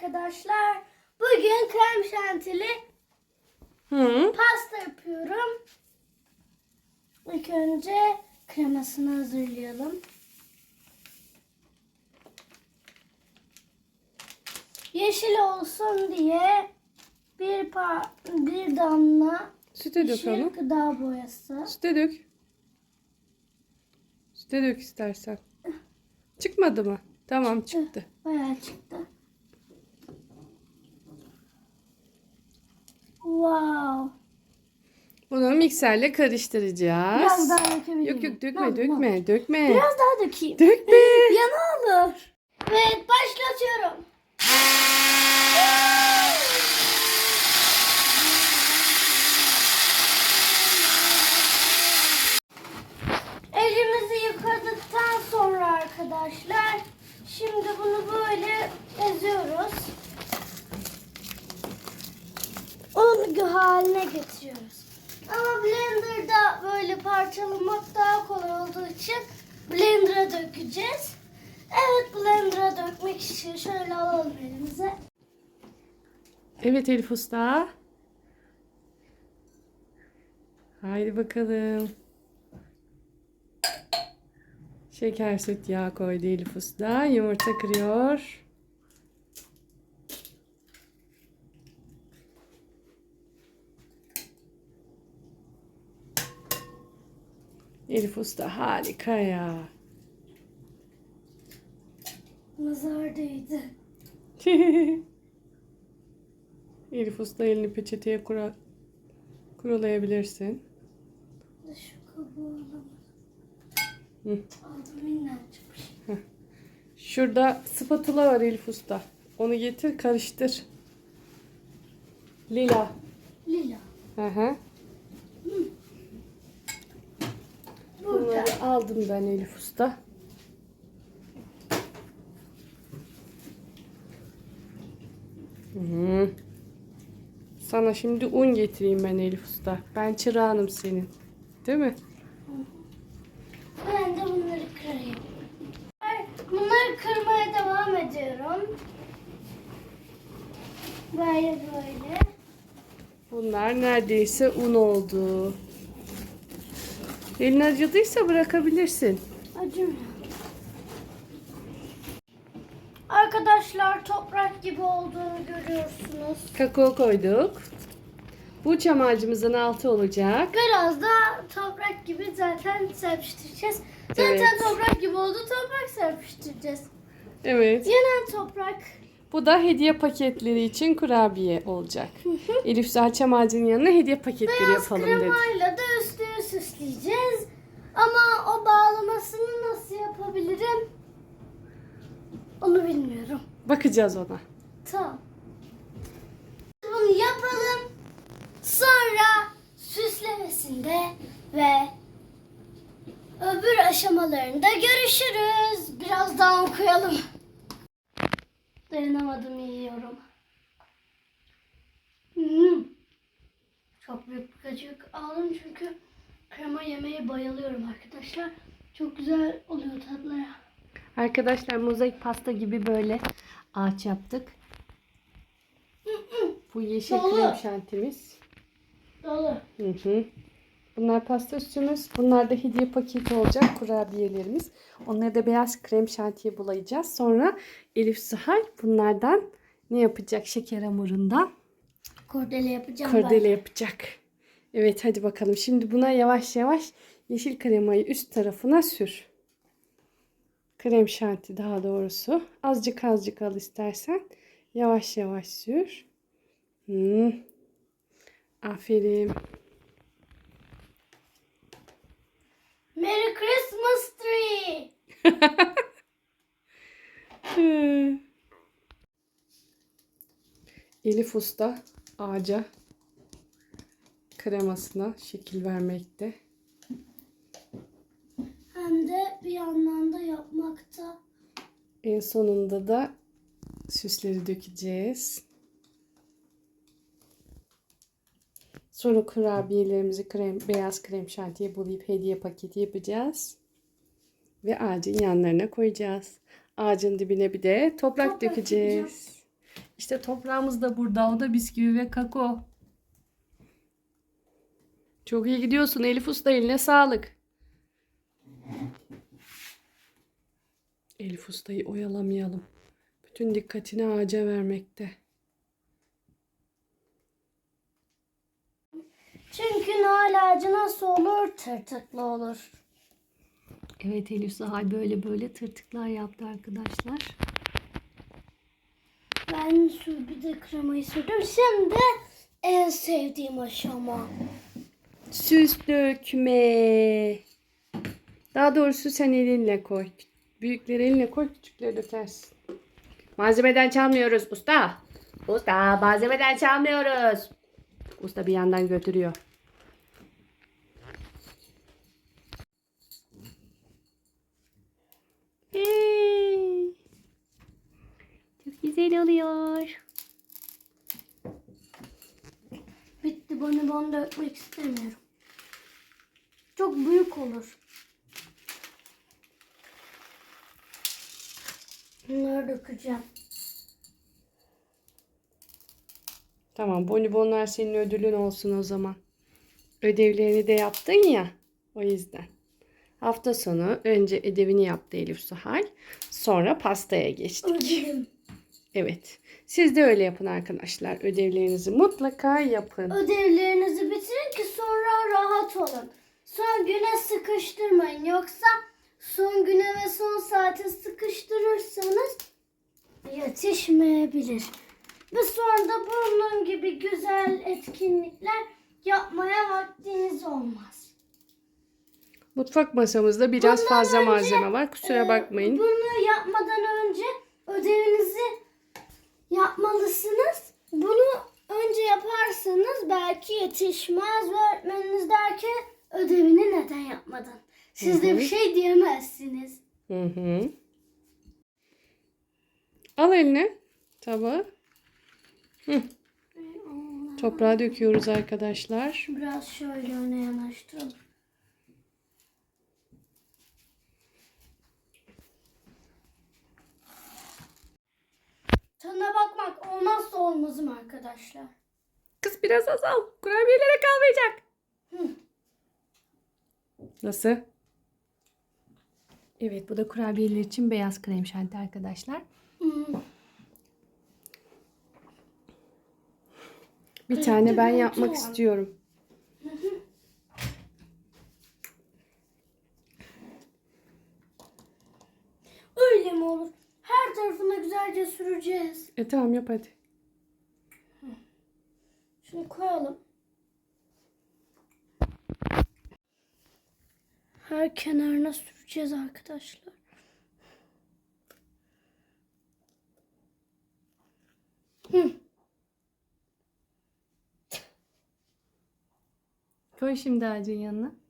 arkadaşlar. Bugün krem şantili Hı. pasta yapıyorum. İlk önce kremasını hazırlayalım. Yeşil olsun diye bir pa bir damla Süte yeşil onu. gıda boyası. Süte dök. Süte dök istersen. Çıkmadı mı? Tamam çıktı. Bayağı çıktı. Wow. Bunu mikserle karıştıracağız. Biraz daha dökebilirim. Yok yok dökme Tamam, dökme tamam. dökme. Biraz daha dökeyim. Dökme. Yana olur. Evet başlatıyorum. Elimizi yıkadıktan sonra arkadaşlar şimdi bunu böyle eziyoruz. Onu haline getiriyoruz. Ama blenderda böyle parçalamak daha kolay olduğu için blender'a dökeceğiz. Evet blender'a dökmek için şöyle alalım elimize. Evet Elif Usta. Haydi bakalım. Şeker süt yağ koydu Elif Usta. Yumurta kırıyor. Elif Usta harika ya. Nazar değdi. Elif Usta elini peçeteye kura, kurulayabilirsin. Şu kabuğu alamadım. Hı. Aldım minnacıkmış. Şurada spatula var Elif Usta. Onu getir karıştır. Lila. Lila. Hı hı. Burada. Bunları aldım ben Elif Usta. Hı. Sana şimdi un getireyim ben Elif Usta. Ben çırağınım senin. Değil mi? Ben de bunları kırayım. Ay, Bunları kırmaya devam ediyorum. Böyle böyle. Bunlar neredeyse un oldu. Elin acıdıysa bırakabilirsin. Acımıyor. Arkadaşlar toprak gibi olduğunu görüyorsunuz. Kakao koyduk. Bu çam ağacımızın altı olacak. Biraz da toprak gibi zaten serpiştireceğiz. Zaten Evet. toprak gibi oldu toprak serpiştireceğiz. Evet. Yanan toprak. Bu da hediye paketleri için kurabiye olacak. Elif Zahar çam ağacının yanına hediye paketleri Beyaz yapalım dedi. kremayla da. Ama o bağlamasını nasıl yapabilirim? Onu bilmiyorum. Bakacağız ona. Tamam. Bunu yapalım. Sonra süslemesinde ve öbür aşamalarında görüşürüz. Biraz daha okuyalım. Dayanamadım yiyorum. Hmm. Çok büyük bir kaşık aldım çünkü krema yemeye bayılıyorum arkadaşlar. Çok güzel oluyor tatları. Arkadaşlar mozaik pasta gibi böyle ağaç yaptık. Bu yeşil Dolu. krem şantimiz. Dolu. Hı hı. Bunlar pasta üstümüz. Bunlar da hediye paketi olacak kurabiyelerimiz. Onları da beyaz krem şantiye bulayacağız. Sonra Elif Zahar bunlardan ne yapacak? Şeker hamurundan Kurdele yapacağım kurdele yapacak. Evet hadi bakalım. Şimdi buna yavaş yavaş yeşil kremayı üst tarafına sür. Krem şanti daha doğrusu. Azıcık azıcık al istersen. Yavaş yavaş sür. Hmm. Aferin. Merry Christmas tree. Elif Usta ağaca kremasına şekil vermekte. Hem de bir yandan da yapmakta. En sonunda da süsleri dökeceğiz. Sonra kurabiyelerimizi krem, beyaz krem şantiye bulayıp hediye paketi yapacağız. Ve ağacın yanlarına koyacağız. Ağacın dibine bir de toprak Toprak dökeceğiz. İşte toprağımız da burada. O da bisküvi ve kakao. Çok iyi gidiyorsun Elif Usta eline sağlık. Elif Usta'yı oyalamayalım. Bütün dikkatini ağaca vermekte. Çünkü Noel ağacı nasıl olur? Tırtıklı olur. Evet Elif Sahal böyle böyle tırtıklar yaptı arkadaşlar. Ben şu bir de kremayı sürdüm. Şimdi en sevdiğim aşama. Süs dökme. Daha doğrusu sen elinle koy. Büyükleri eline koy, küçükleri dökersin. Malzemeden çalmıyoruz usta. Usta malzemeden çalmıyoruz. Usta bir yandan götürüyor. Hey. Çok güzel oluyor. Bitti bonibon dökmek istemiyorum. Çok büyük olur. Bunları dökeceğim. Tamam bonibonlar senin ödülün olsun o zaman. Ödevlerini de yaptın ya. O yüzden. Hafta sonu önce ödevini yaptı Elif Suhal. Sonra pastaya geçtik. Ödevim. Evet. Siz de öyle yapın arkadaşlar. Ödevlerinizi mutlaka yapın. Ödevlerinizi bitirin ki sonra rahat olun. Son güne sıkıştırmayın. Yoksa son güne ve son saate sıkıştırırsanız yetişmeyebilir. Ve sonra da bunun gibi güzel etkinlikler yapmaya vaktiniz olmaz. Mutfak masamızda biraz Bundan fazla önce, malzeme var. Kusura Ee, bakmayın. Bunu yapmadan önce ödevinizi yapmalısınız. Bunu önce yaparsanız belki yetişmez ve öğretmeniniz der ki ödevini neden yapmadın? Siz de bir şey diyemezsiniz. Hı hı. Al eline tabağı. Hı. Toprağa döküyoruz arkadaşlar. Biraz şöyle öne yanaştıralım. Tadına bakmak olmazsa olmazım arkadaşlar. Kız biraz azal. Kurabiyelere kalmayacak. Hı. Nasıl? Evet bu da kurabiyeler için beyaz krem şanti arkadaşlar. Bir tane ben yapmak istiyorum. Öyle mi olur? Güzelce süreceğiz. E tamam yap hadi. Şunu koyalım. Her kenarına süreceğiz arkadaşlar. Hı. Koy şimdi ağacın yanına.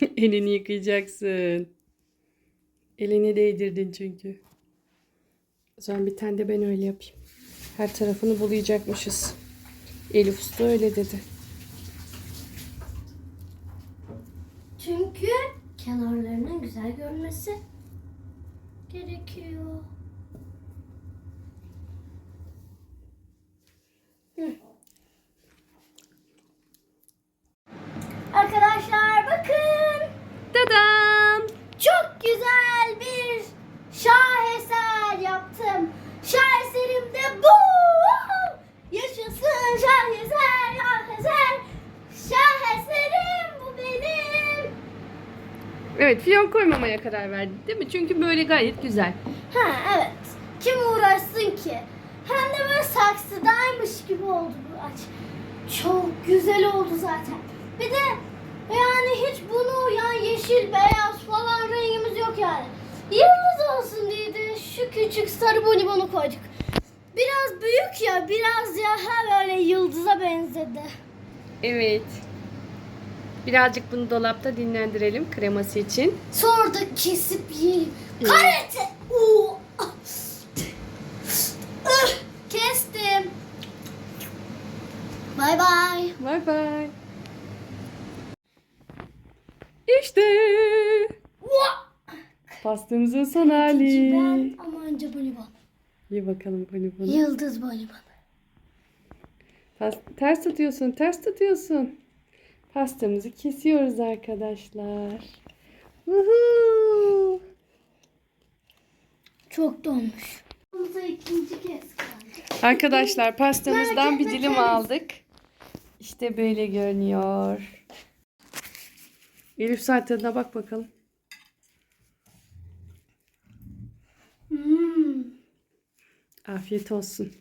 Elini yıkayacaksın. Elini değdirdin çünkü. O zaman bir tane de ben öyle yapayım. Her tarafını bulayacakmışız. Elif Usta öyle dedi. Çünkü kenarlarının güzel görünmesi gerekiyor. Hı. Arkadaşlar bakın. Dadam! Çok güzel bir şaheser yaptım. Şaheserim de bu. Yaşasın şaheser, şaheser. Şaheserim bu benim. Evet fiyon koymamaya karar verdik değil mi? Çünkü böyle gayet güzel. Ha evet. Kim uğraşsın ki? Hem de böyle saksıdaymış gibi oldu bu aç. Çok güzel oldu zaten. Bir de yani hiç bunu uyan yeşil, beyaz falan rengimiz yok yani. Yıldız olsun diye de şu küçük sarı bonibonu koyduk. Biraz büyük ya, biraz ya ha böyle yıldıza benzedi. Evet. Birazcık bunu dolapta dinlendirelim kreması için. Sonra da kesip yiyelim. Evet. Karate. Oo. Ah. Kestim. Bay bay. Bay bay. İşte pastamızın son hali. Ben ama önce bonibon. İyi bakalım bonibonu. Yıldız bonibon. Pas- ters tutuyorsun, ters tutuyorsun. Pastamızı kesiyoruz arkadaşlar. Woohoo! Çok donmuş. Hamza ikinci kez kaldı. Arkadaşlar pastamızdan bir dilim aldık. İşte böyle görünüyor. Elif saat tadına bak bakalım. Hmm. Afiyet olsun.